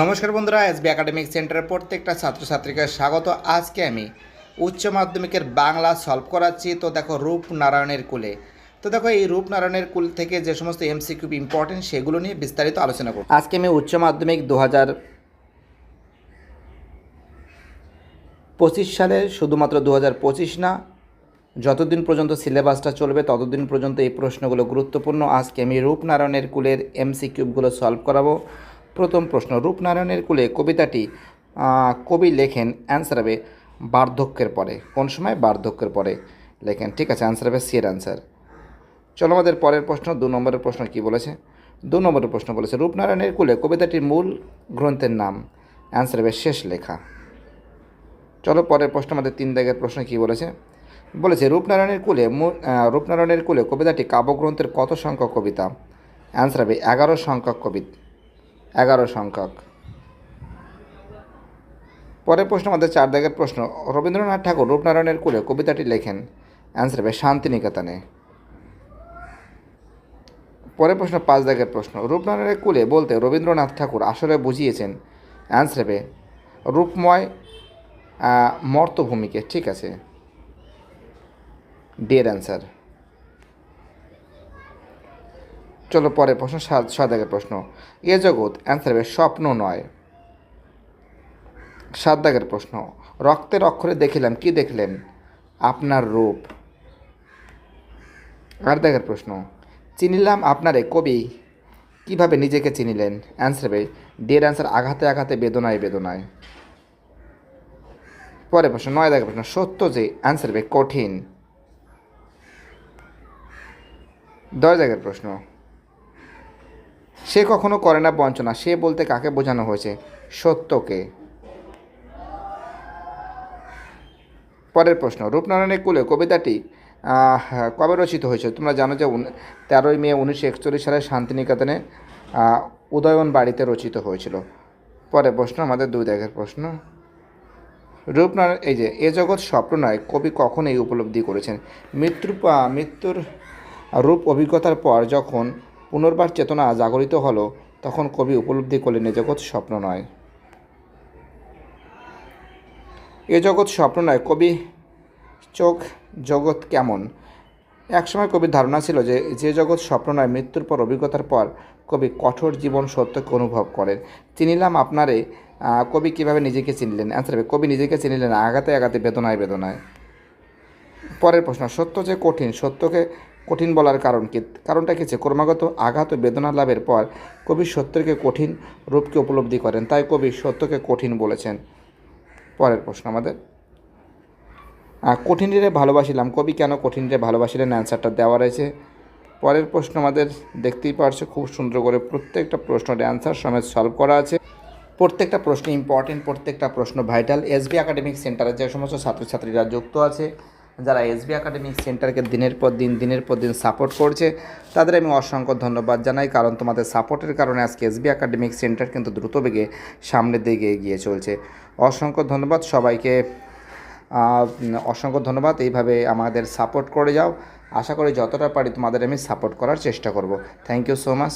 নমস্কার বন্ধুরা, SB academic সেন্টারের প্রত্যেকটা ছাত্রছাত্রীকে স্বাগত। আজকে আমি উচ্চ মাধ্যমিকের বাংলা সলভ করাচ্ছি। তো দেখো, রূপনারায়ণের কুলে। তো দেখো, এই রূপনারায়ণের কুল থেকে যে সমস্ত এমসিকিউ ইম্পর্টেন্ট সেগুলো নিয়ে বিস্তারিত আলোচনা করব। আজকে আমি উচ্চ মাধ্যমিক দু হাজার পঁচিশ সালে, শুধুমাত্র দু হাজার পঁচিশ না, যতদিন পর্যন্ত সিলেবাসটা চলবে, ততদিন পর্যন্ত এই প্রশ্নগুলো গুরুত্বপূর্ণ। আজকে আমি রূপনারায়ণের কুলের এমসি কিউবগুলো সলভ করাবো। প্রথম প্রশ্ন, রূপনারায়ণের কুলে কবিতাটি কবি লেখেন অ্যান্সার হবে বার্ধক্যের পরে। কোন সময়? বার্ধক্যের পরে। লেখেন, ঠিক আছে অ্যান্সার হবে সিয়ের অ্যান্সার চলো আমাদের পরের প্রশ্ন, দু নম্বরের প্রশ্ন কি বলেছে? দু নম্বরের প্রশ্ন বলেছে, রূপনারায়ণের কুলে কবিতাটির মূল গ্রন্থের নাম অ্যান্সার হবে শেষ লেখা। চলো পরের প্রশ্ন, আমাদের তিন দাগের প্রশ্ন কি বলেছে? বলেছে, রূপনারায়ণের কুলে রূপনারায়ণের কুলে কবিতাটি কাব্যগ্রন্থের কত সংখ্যক কবিতা? অ্যান্সার হবে এগারো সংখ্যক কবিত এগারো সংখ্যক। পরের প্রশ্ন আমাদের চার দাগের প্রশ্ন, রবীন্দ্রনাথ ঠাকুর রূপনারায়ণের কুলে কবিতাটি লেখেন। অ্যান্সার হবে শান্তিনিকেতনে। পরের প্রশ্ন পাঁচ দাগের প্রশ্ন, রূপনারায়ণের কুলে বলতে রবীন্দ্রনাথ ঠাকুর আসলে বুঝিয়েছেন। অ্যান্সার হবে রূপময় মর্তভূমিকে, ঠিক আছে? ডিয়ার অ্যান্সার চলো পরের প্রশ্ন, সাত দাগের প্রশ্ন। এ জগৎ অ্যান্সার হবে স্বপ্ন নয়। সাত দাগের প্রশ্ন, রক্তের অক্ষরে দেখিলাম, কি দেখলেন? আপনার রূপ। আট দাগের প্রশ্ন, চিনিলাম আপনারে কবি, কীভাবে নিজেকে চিনিলেন? অ্যান্সার হবে ডিয়ার অ্যান্সার আঘাতে আঘাতে, বেদনায় বেদনায়। পরে প্রশ্ন, নয় দাগের প্রশ্ন, সত্য যে অ্যান্সার হবে কঠিন। দশ জায়গার প্রশ্ন সে কখনো করে না বঞ্চনা, সে বলতে কাকে বোঝানো হয়েছে? সত্যকে। পরের প্রশ্ন, রূপনারায়ণের কুলে কবিতাটি কবে রচিত হয়েছে? তোমরা জানো যে তেরোই মে উনিশশো একচল্লিশ সালে শান্তিনিকেতনে উদয়ন বাড়িতে রচিত হয়েছিল। পরের প্রশ্ন, আমাদের দুই দাগের প্রশ্ন। রূপনারায়ণ, এই যে, এ জগৎ স্বপ্ন নয়, কবি কখন এই উপলব্ধি করেছেন? মৃত্যুর মৃত্যুর রূপ অভিজ্ঞতার পর যখন পুনর্বার চেতনা জাগরিত হলো, তখন কবি উপলব্ধি করলেন, এ জগৎ স্বপ্ন নয়। এ জগৎ স্বপ্ন নয়। কবি, চোখ, জগৎ কেমন? একসময় কবির ধারণা ছিল যে যে জগৎ স্বপ্ন নয়, মৃত্যুর পর, অভিজ্ঞতার পর, কবি কঠোর জীবন সত্যকে অনুভব করেন। চিনিলাম আপনারে কবি কীভাবে নিজেকে চিনলেন? অ্যান্সার হবে, কবি নিজেকে চিনিলেন, আঘাতে আঘাতে, বেদনায় বেদনায়। পরের প্রশ্ন, সত্য যে কঠিন, সত্যকে কঠিন বলার কারণ কি? কারণটা কি যে ক্রমাগত আঘাত ও বেদনা লাভের পর কবি সত্যকে কঠিন রূপকে উপলব্ধি করেন, তাই কবি সত্যকে কঠিন বলেছেন। পরের প্রশ্ন আমাদের। কঠিনরে ভালোবাসিলাম, কবি কেন কঠিনরে ভালোবাসিলেন? অ্যান্সারটা দেওয়া রয়েছে। পরের প্রশ্ন আমাদের দেখতেই পারছ, খুব সুন্দর করে প্রত্যেকটা প্রশ্নের অ্যান্সার সমেত সলভ করা আছে। প্রত্যেকটা প্রশ্ন ইম্পর্টেন্ট প্রত্যেকটা প্রশ্ন ভাইটাল এসবি একাডেমিক সেন্টারে যে সমস্ত ছাত্রছাত্রীরা যুক্ত আছে যারা এসবি একাডেমিক সেন্টারকে দিনের পর দিন, দিনের পর দিন সাপোর্ট করছে, তাদের আমি অসংখ্য ধন্যবাদ জানাই, কারণ তোমাদের সাপোর্টের কারণে আজকে এসবি একাডেমিক সেন্টার কিন্তু দ্রুত বেগে সামনের দিকে এগিয়ে চলছে। অসংখ্য ধন্যবাদ সবাইকে। অসংখ্য ধন্যবাদ, এইভাবে আমাদের সাপোর্ট করে যাও। আশা করি যতটা পারি তোমাদের আমি সাপোর্ট করার চেষ্টা করব। Thank you so much